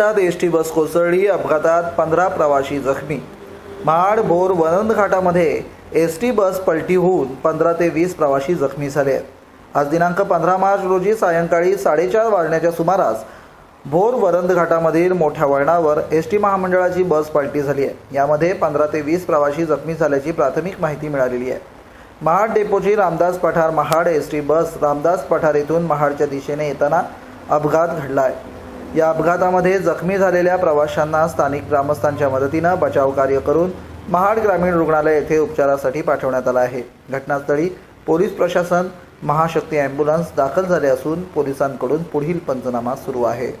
अपघातात S T बस कोसळली अपघातात पंधरा प्रवाशी जखमी. महाड भोर वनंद घाटामध्ये एस टी बस पलटी होऊन पंधरा ते वीस प्रवाशी जखमी झाले आहेत. आज दिनांक पंधरा मार्च रोजी सायंकाळी साडेचार वाजण्याच्या सुमारास भोर वरंद घाटामधील मोठ्या वळणावर एस टी महामंडळाची बस पलटी झाली आहे. यामध्ये पंधरा ते वीस प्रवाशी जखमी झाल्याची प्राथमिक माहिती मिळालेली आहे. Mahad डेपोची Ramdas Pathar Mahad S T bus Ramdas Pathar येथून महाडच्या दिशेने येताना अपघात घडला आहे. या अपघातामध्ये जखमी झालेल्या प्रवाशांना स्थानिक ग्रामस्थांच्या मदतीनं बचाव कार्य करून महाड ग्रामीण रुग्णालय येथे उपचारासाठी पाठवण्यात आलं आहे. घटनास्थळी पोलीस प्रशासन महाशक्ती अँब्युलन्स दाखल झाले असून पोलिसांकडून पुढील पंचनामा सुरू आहे.